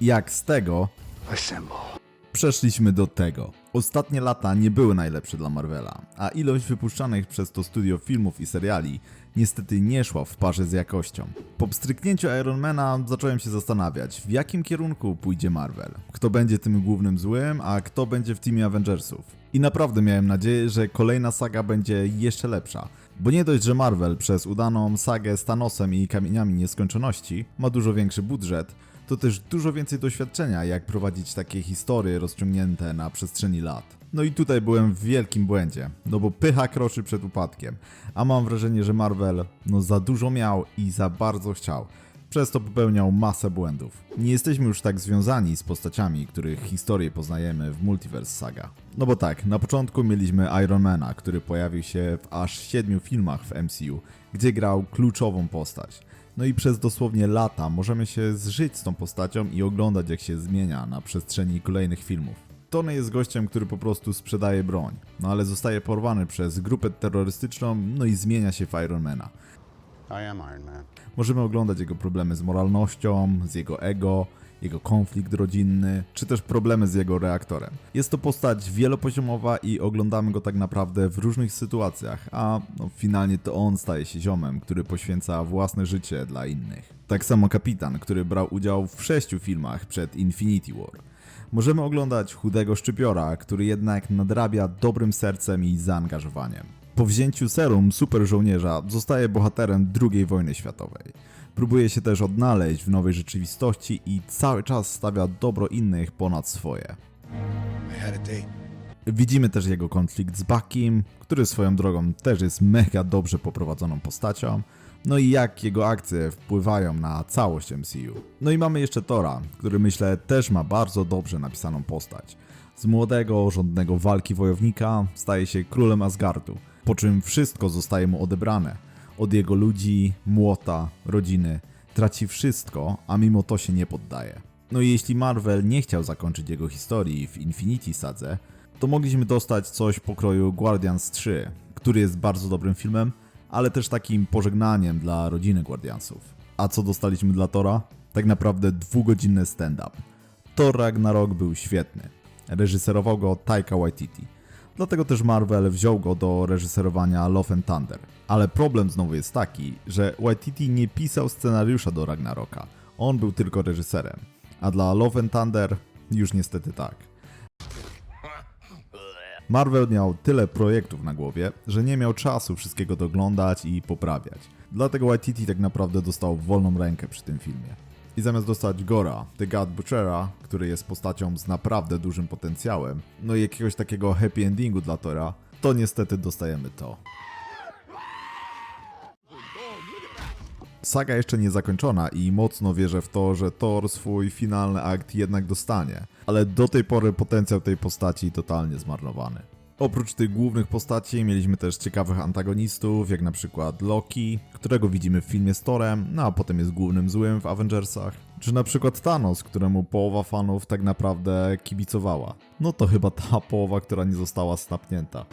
Jak z tego przeszliśmy do tego. Ostatnie lata nie były najlepsze dla Marvela, a ilość wypuszczanych przez to studio filmów i seriali niestety nie szła w parze z jakością. Po pstryknięciu Ironmana zacząłem się zastanawiać, w jakim kierunku pójdzie Marvel. Kto będzie tym głównym złym, a kto będzie w teamie Avengersów. I naprawdę miałem nadzieję, że kolejna saga będzie jeszcze lepsza. Bo nie dość, że Marvel przez udaną sagę z Thanosem i Kamieniami Nieskończoności ma dużo większy budżet, to też dużo więcej doświadczenia, jak prowadzić takie historie rozciągnięte na przestrzeni lat. No i tutaj byłem w wielkim błędzie, no bo pycha kroczy przed upadkiem, a mam wrażenie, że Marvel no za dużo miał i za bardzo chciał. Przez to popełniał masę błędów. Nie jesteśmy już tak związani z postaciami, których historię poznajemy w Multiverse Saga. No bo tak, na początku mieliśmy Ironmana, który pojawił się w aż siedmiu filmach w MCU, gdzie grał kluczową postać. No i przez dosłownie lata możemy się zżyć z tą postacią i oglądać jak się zmienia na przestrzeni kolejnych filmów. Tony jest gościem, który po prostu sprzedaje broń, no ale zostaje porwany przez grupę terrorystyczną, no i zmienia się w Ironmana. Możemy oglądać jego problemy z moralnością, z jego ego, jego konflikt rodzinny, czy też problemy z jego reaktorem. Jest to postać wielopoziomowa i oglądamy go tak naprawdę w różnych sytuacjach, a no, finalnie to on staje się ziomem, który poświęca własne życie dla innych. Tak samo kapitan, który brał udział w sześciu filmach przed Infinity War. Możemy oglądać chudego szczypiora, który jednak nadrabia dobrym sercem i zaangażowaniem. Po wzięciu serum super żołnierza zostaje bohaterem II wojny światowej. Próbuje się też odnaleźć w nowej rzeczywistości i cały czas stawia dobro innych ponad swoje. Widzimy też jego konflikt z Buckiem, który swoją drogą też jest mega dobrze poprowadzoną postacią, no i jak jego akcje wpływają na całość MCU. No i mamy jeszcze Tora, który myślę też ma bardzo dobrze napisaną postać. Z młodego, żądnego walki wojownika staje się królem Asgardu, po czym wszystko zostaje mu odebrane. Od jego ludzi, młota, rodziny. Traci wszystko, a mimo to się nie poddaje. No i jeśli Marvel nie chciał zakończyć jego historii w Infinity Sadze, to mogliśmy dostać coś pokroju Guardians 3, który jest bardzo dobrym filmem, ale też takim pożegnaniem dla rodziny Guardiansów. A co dostaliśmy dla Tora? Tak naprawdę dwugodzinny stand-up. Thor Ragnarok był świetny. Reżyserował go Taika Waititi. Dlatego też Marvel wziął go do reżyserowania Love and Thunder. Ale problem znowu jest taki, że Waititi nie pisał scenariusza do Ragnaroka. On był tylko reżyserem. A dla Love and Thunder już niestety tak. Marvel miał tyle projektów na głowie, że nie miał czasu wszystkiego doglądać i poprawiać. Dlatego Waititi tak naprawdę dostał wolną rękę przy tym filmie. I zamiast dostać Gora, The God Butchera, który jest postacią z naprawdę dużym potencjałem, no i jakiegoś takiego happy endingu dla Tora, to niestety dostajemy to. Saga jeszcze nie zakończona i mocno wierzę w to, że Thor swój finalny akt jednak dostanie, ale do tej pory potencjał tej postaci totalnie zmarnowany. Oprócz tych głównych postaci mieliśmy też ciekawych antagonistów, jak na przykład Loki, którego widzimy w filmie z Thorem, no a potem jest głównym złym w Avengersach. Czy na przykład Thanos, któremu połowa fanów tak naprawdę kibicowała. No to chyba ta połowa, która nie została snapnięta.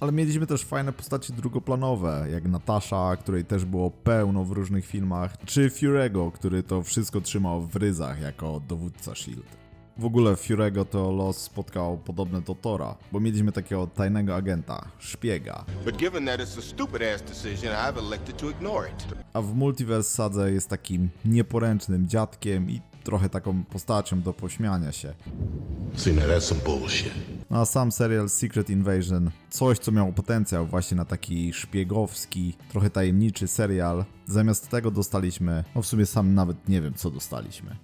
Ale mieliśmy też fajne postacie drugoplanowe, jak Natasza, której też było pełno w różnych filmach, czy Furego, który to wszystko trzymał w ryzach jako dowódca S.H.I.E.L.D. W ogóle Furego to los spotkał podobny do Tora, bo mieliśmy takiego tajnego agenta, szpiega, a w Multiverse Sadze jest takim nieporęcznym dziadkiem i trochę taką postacią do pośmiania się. A sam serial Secret Invasion, coś co miało potencjał właśnie na taki szpiegowski, trochę tajemniczy serial, zamiast tego dostaliśmy, no w sumie sam nawet nie wiem co dostaliśmy.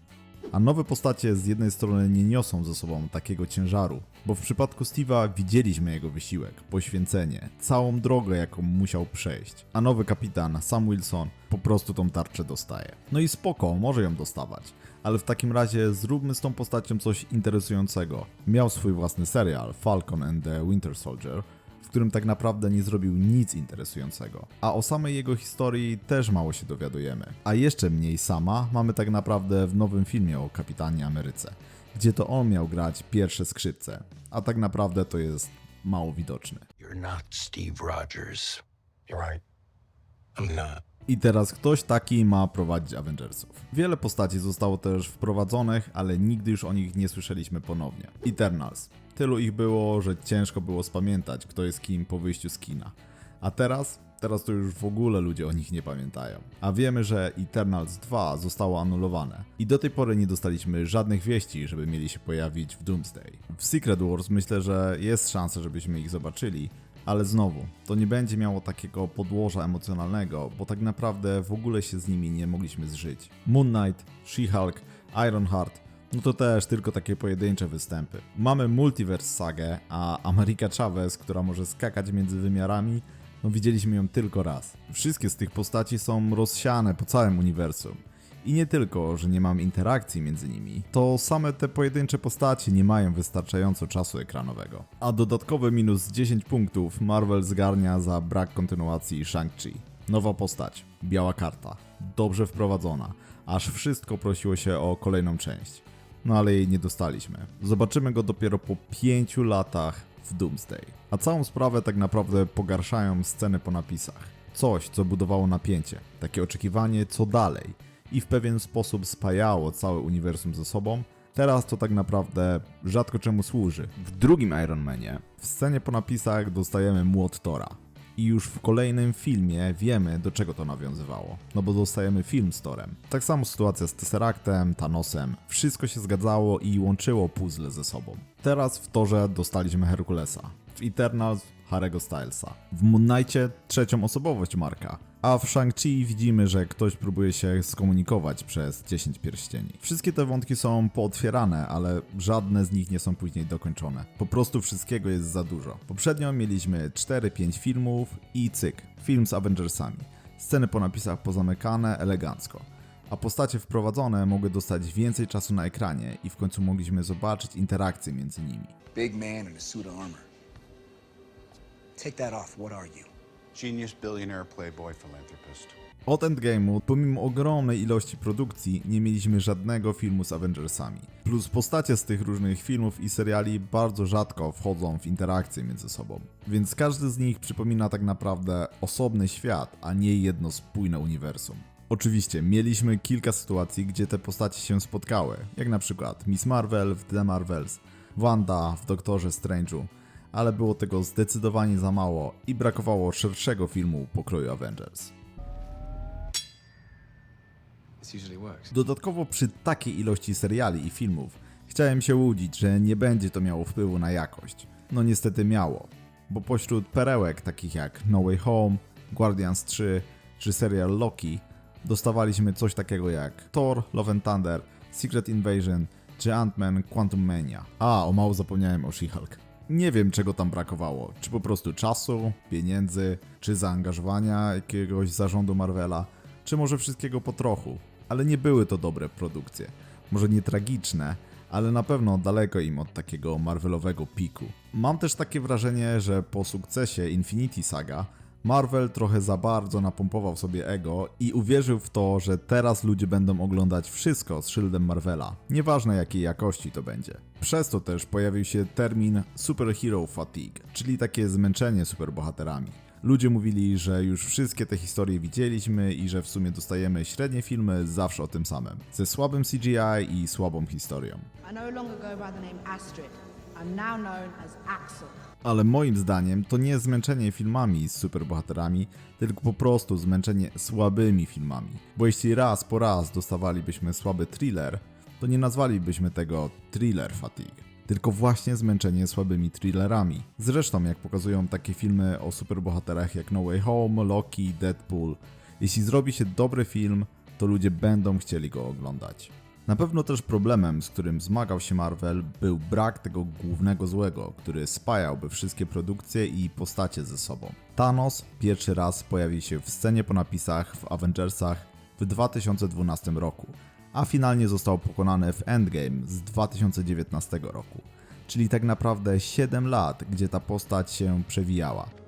A nowe postacie z jednej strony nie niosą ze sobą takiego ciężaru, bo w przypadku Steve'a widzieliśmy jego wysiłek, poświęcenie, całą drogę jaką musiał przejść, a nowy kapitan, Sam Wilson, po prostu tą tarczę dostaje. No i spoko, może ją dostawać, ale w takim razie zróbmy z tą postacią coś interesującego. Miał swój własny serial, Falcon and the Winter Soldier, w którym tak naprawdę nie zrobił nic interesującego. A o samej jego historii też mało się dowiadujemy. A jeszcze mniej sama mamy tak naprawdę w nowym filmie o Kapitanie Ameryce, gdzie to on miał grać pierwsze skrzypce, a tak naprawdę to jest mało widoczny. You're not Steve Rogers. You're right. I'm not. I teraz ktoś taki ma prowadzić Avengersów. Wiele postaci zostało też wprowadzonych, ale nigdy już o nich nie słyszeliśmy ponownie. Eternals. Tylu ich było, że ciężko było spamiętać, kto jest kim po wyjściu z kina. A teraz? Teraz to już w ogóle ludzie o nich nie pamiętają. A wiemy, że Eternals 2 zostało anulowane. I do tej pory nie dostaliśmy żadnych wieści, żeby mieli się pojawić w Doomsday. W Secret Wars myślę, że jest szansa, żebyśmy ich zobaczyli, ale znowu, to nie będzie miało takiego podłoża emocjonalnego, bo tak naprawdę w ogóle się z nimi nie mogliśmy zżyć. Moon Knight, She-Hulk, Ironheart, no to też tylko takie pojedyncze występy. Mamy Multiverse Sagę, a America Chavez, która może skakać między wymiarami, no widzieliśmy ją tylko raz. Wszystkie z tych postaci są rozsiane po całym uniwersum. I nie tylko, że nie mam interakcji między nimi, to same te pojedyncze postacie nie mają wystarczająco czasu ekranowego. A dodatkowe minus 10 punktów Marvel zgarnia za brak kontynuacji Shang-Chi. Nowa postać, biała karta, dobrze wprowadzona, aż wszystko prosiło się o kolejną część. No ale jej nie dostaliśmy. Zobaczymy go dopiero po 5 latach w Doomsday. A całą sprawę tak naprawdę pogarszają sceny po napisach. Coś, co budowało napięcie, takie oczekiwanie co dalej i w pewien sposób spajało całe uniwersum ze sobą, teraz to tak naprawdę rzadko czemu służy. W drugim Iron Manie, w scenie po napisach dostajemy młot Tora. I już w kolejnym filmie wiemy, do czego to nawiązywało. No bo dostajemy film z Torem. Tak samo sytuacja z Tesseractem, Thanosem. Wszystko się zgadzało i łączyło puzzle ze sobą. Teraz w Torze dostaliśmy Herkulesa. W Eternals Harry'ego Stylesa. W Moon Knightie trzecią osobowość Marka. A w Shang-Chi widzimy, że ktoś próbuje się skomunikować przez 10 pierścieni. Wszystkie te wątki są pootwierane, ale żadne z nich nie są później dokończone. Po prostu wszystkiego jest za dużo. Poprzednio mieliśmy 4-5 filmów i cyk, film z Avengersami. Sceny po napisach pozamykane elegancko. A postacie wprowadzone mogły dostać więcej czasu na ekranie i w końcu mogliśmy zobaczyć interakcje między nimi. Big man in a suit of armor. Take that off. What are you? Genius, billionaire, playboy, philanthropist. Od Endgame'u, pomimo ogromnej ilości produkcji, nie mieliśmy żadnego filmu z Avengersami. Plus postacie z tych różnych filmów i seriali bardzo rzadko wchodzą w interakcje między sobą. Więc każdy z nich przypomina tak naprawdę osobny świat, a nie jedno spójne uniwersum. Oczywiście, mieliśmy kilka sytuacji, gdzie te postacie się spotkały, jak na przykład Miss Marvel w The Marvels, Wanda w Doktorze Strange'u, ale było tego zdecydowanie za mało i brakowało szerszego filmu pokroju Avengers. Dodatkowo przy takiej ilości seriali i filmów chciałem się łudzić, że nie będzie to miało wpływu na jakość. No niestety miało, bo pośród perełek takich jak No Way Home, Guardians 3 czy serial Loki dostawaliśmy coś takiego jak Thor, Love and Thunder, Secret Invasion czy Ant-Man Quantum Mania. A, o mało zapomniałem o She-Hulk. Nie wiem czego tam brakowało, czy po prostu czasu, pieniędzy, czy zaangażowania jakiegoś zarządu Marvela, czy może wszystkiego po trochu, ale nie były to dobre produkcje. Może nie tragiczne, ale na pewno daleko im od takiego Marvelowego piku. Mam też takie wrażenie, że po sukcesie Infinity Saga Marvel trochę za bardzo napompował sobie ego i uwierzył w to, że teraz ludzie będą oglądać wszystko z szyldem Marvela, nieważne jakiej jakości to będzie. Przez to też pojawił się termin superhero fatigue, czyli takie zmęczenie superbohaterami. Ludzie mówili, że już wszystkie te historie widzieliśmy i że w sumie dostajemy średnie filmy zawsze o tym samym, ze słabym CGI i słabą historią. I no longer go by the name Astrid. Ale moim zdaniem to nie zmęczenie filmami z superbohaterami, tylko po prostu zmęczenie słabymi filmami. Bo jeśli raz po raz dostawalibyśmy słaby thriller, to nie nazwalibyśmy tego thriller fatigue, tylko właśnie zmęczenie słabymi thrillerami. Zresztą jak pokazują takie filmy o superbohaterach jak No Way Home, Loki, Deadpool, jeśli zrobi się dobry film, to ludzie będą chcieli go oglądać. Na pewno też problemem, z którym zmagał się Marvel, był brak tego głównego złego, który spajałby wszystkie produkcje i postacie ze sobą. Thanos pierwszy raz pojawi się w scenie po napisach w Avengersach w 2012 roku, a finalnie został pokonany w Endgame z 2019 roku. Czyli tak naprawdę 7 lat, gdzie ta postać się przewijała.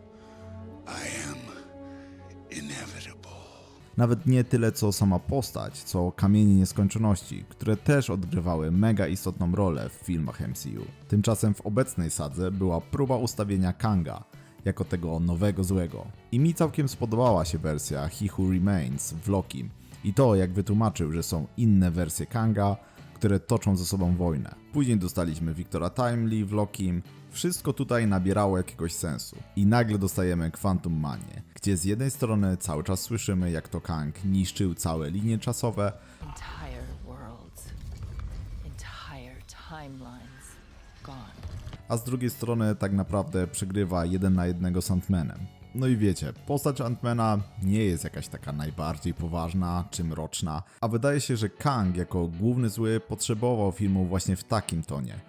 Nawet nie tyle co sama postać, co kamienie nieskończoności, które też odgrywały mega istotną rolę w filmach MCU. Tymczasem w obecnej sadze była próba ustawienia Kanga jako tego nowego złego. I mi całkiem spodobała się wersja He Who Remains w Loki i to jak wytłumaczył, że są inne wersje Kanga, które toczą ze sobą wojnę. Później dostaliśmy Wiktora Timely w Lokim. Wszystko tutaj nabierało jakiegoś sensu. I nagle dostajemy Quantum Manię, gdzie z jednej strony cały czas słyszymy jak to Kang niszczył całe linie czasowe, a z drugiej strony tak naprawdę przegrywa jeden na jednego z Ant-Manem. No i wiecie, postać Ant-Mana nie jest jakaś taka najbardziej poważna czy mroczna, a wydaje się, że Kang jako główny zły potrzebował filmu właśnie w takim tonie.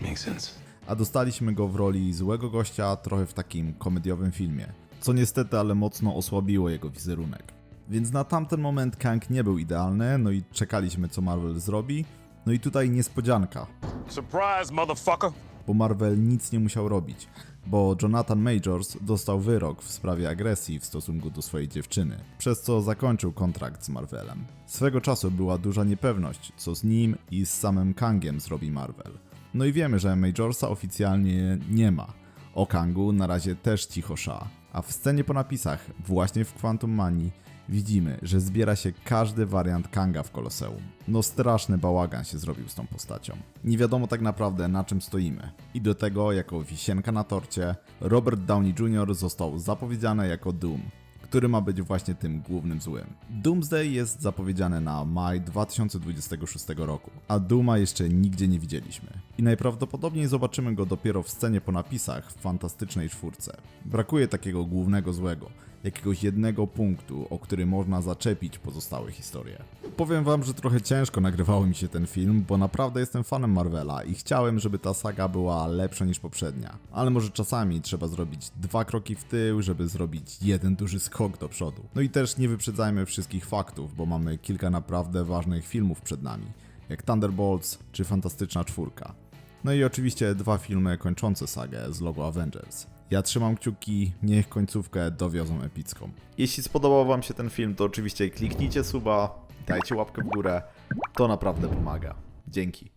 Makes sense. A dostaliśmy go w roli złego gościa trochę w takim komediowym filmie, co niestety ale mocno osłabiło jego wizerunek. Więc na tamten moment Kang nie był idealny, no i czekaliśmy co Marvel zrobi, no i tutaj niespodzianka, Surprise, motherfucker! Bo Marvel nic nie musiał robić, bo Jonathan Majors dostał wyrok w sprawie agresji w stosunku do swojej dziewczyny, przez co zakończył kontrakt z Marvelem. Swego czasu była duża niepewność, co z nim i z samym Kangiem zrobi Marvel. No i wiemy, że Majorsa oficjalnie nie ma. O Kangu na razie też cicho sza. A w scenie po napisach, właśnie w Quantum Manii, widzimy, że zbiera się każdy wariant Kanga w Koloseum. No straszny bałagan się zrobił z tą postacią. Nie wiadomo tak naprawdę na czym stoimy. I do tego, jako wisienka na torcie, Robert Downey Jr. został zapowiedziany jako Doom, który ma być właśnie tym głównym złym. Doomsday jest zapowiedziany na maj 2026 roku, a Dooma jeszcze nigdzie nie widzieliśmy. I najprawdopodobniej zobaczymy go dopiero w scenie po napisach w Fantastycznej Czwórce. Brakuje takiego głównego złego, jakiegoś jednego punktu, o który można zaczepić pozostałe historie. Powiem wam, że trochę ciężko nagrywało mi się ten film, bo naprawdę jestem fanem Marvela i chciałem, żeby ta saga była lepsza niż poprzednia. Ale może czasami trzeba zrobić dwa kroki w tył, żeby zrobić jeden duży skok do przodu. No i też nie wyprzedzajmy wszystkich faktów, bo mamy kilka naprawdę ważnych filmów przed nami, jak Thunderbolts czy Fantastyczna Czwórka. No i oczywiście dwa filmy kończące sagę z logo Avengers. Ja trzymam kciuki, niech końcówkę dowiozą epicką. Jeśli spodobał Wam się ten film, to oczywiście kliknijcie suba, dajcie łapkę w górę, to naprawdę pomaga. Dzięki.